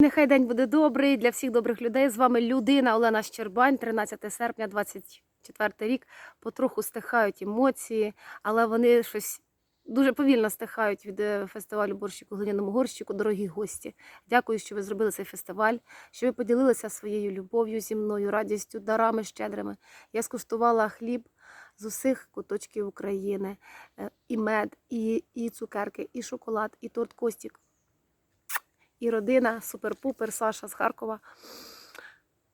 Нехай день буде добрий для всіх добрих людей. З вами людина Олена Щербань, 13 серпня, 24 рік. Потроху стихають емоції, але вони щось дуже повільно стихають від е, фестивалю борщик у глиняному горщику. Дорогі гості. Дякую, що ви зробили цей фестиваль, що ви поділилися своєю любов'ю зі мною, радістю, дарами щедрими. Я скуштувала хліб з усіх куточків України. Е, І мед, і, і цукерки, і шоколад, і торт Костік і родина Супер-Пупер, Саша з Харкова,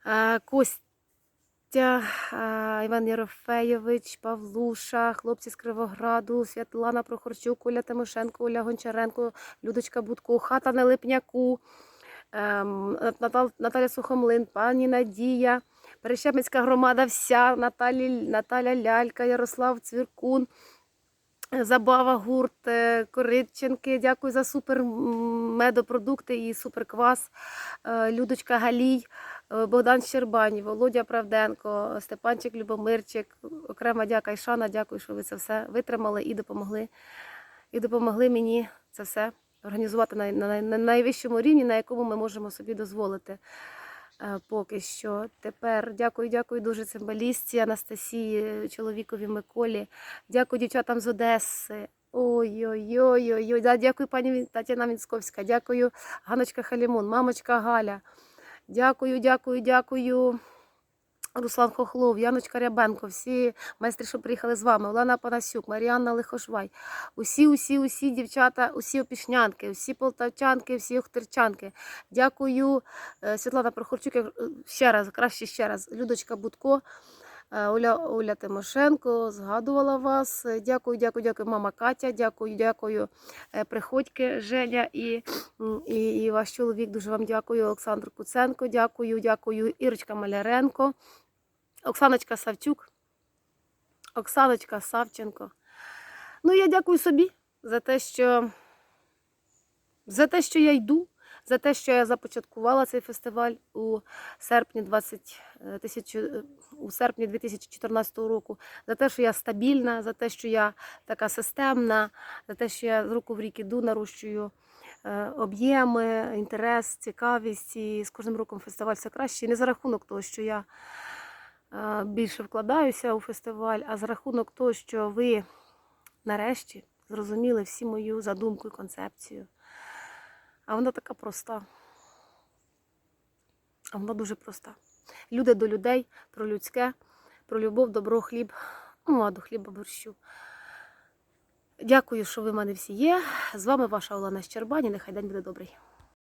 е, Костя, е, Іван Єрофейович, Павлуша, хлопці з Кривограду, Світлана Прохорчук, Оля Тимошенко, Оля Гончаренко, Людочка Будко, хата на Липняку, ем, Наталя Сухомлин, пані Надія, Перещепницька громада вся, Наталі, Наталя Лялька, Ярослав Цвіркун. Забава гурт е, Коритченки. Дякую за супер медопродукти і суперквас. Е, Людочка Галій, е, Богдан Щербань, Володя Правденко, Степанчик Любомирчик. Окрема дяка Ішана. Дякую, що ви це все витримали і допомогли. І допомогли мені це все організувати на, на, на найвищому рівні, на якому ми можемо собі дозволити. Е, Поки що тепер дякую, дякую дуже цимбалістці Анастасії, чоловікові Миколі. Дякую дівчатам з Одеси. Ой-ой-ой-ой. Да, дякую пані Тетяна Мінсковська, дякую Ганочка Халімон, мамочка Галя. Дякую, дякую, дякую. Руслан Хохлов, Яночка Рябенко, всі майстри, що приїхали з вами, Олена Панасюк, Маріанна Лихошвай, усі, усі, усі дівчата, усі опішнянки, усі полтавчанки, всі охтирчанки. Дякую, е, Світлана Прохорчук, е, ще раз, краще ще раз, Людочка Будко. Е, Оля, Оля Тимошенко згадувала вас. Е, Дякую, дякую, дякую, мама Катя. Дякую, дякую, е, приходьки Женя і, і, і ваш чоловік. Дуже вам дякую. Олександр Куценко. Дякую, дякую, Ірочка Маляренко, Оксаночка Савчук, Оксаночка Савченко. Ну, я дякую собі за те, що за те, що я йду, за те, що я започаткувала цей фестиваль у серпні 20, е, тисячу, е, у серпні 2014 року, за те, що я стабільна, за те, що я така системна, за те, що я з року в рік іду, нарощую е, об'єми, інтерес, цікавість. І з кожним роком фестиваль все краще. І не за рахунок того, що я більше вкладаюся у фестиваль, а за рахунок того, що ви нарешті зрозуміли всі мою задумку і концепцію. А вона така проста. А вона дуже проста. Люди до людей, про людське, про любов, добро, хліб. Ну, а до хліба борщу. Дякую, що ви в мене всі є. З вами ваша Олена Щербані. Нехай день буде добрий.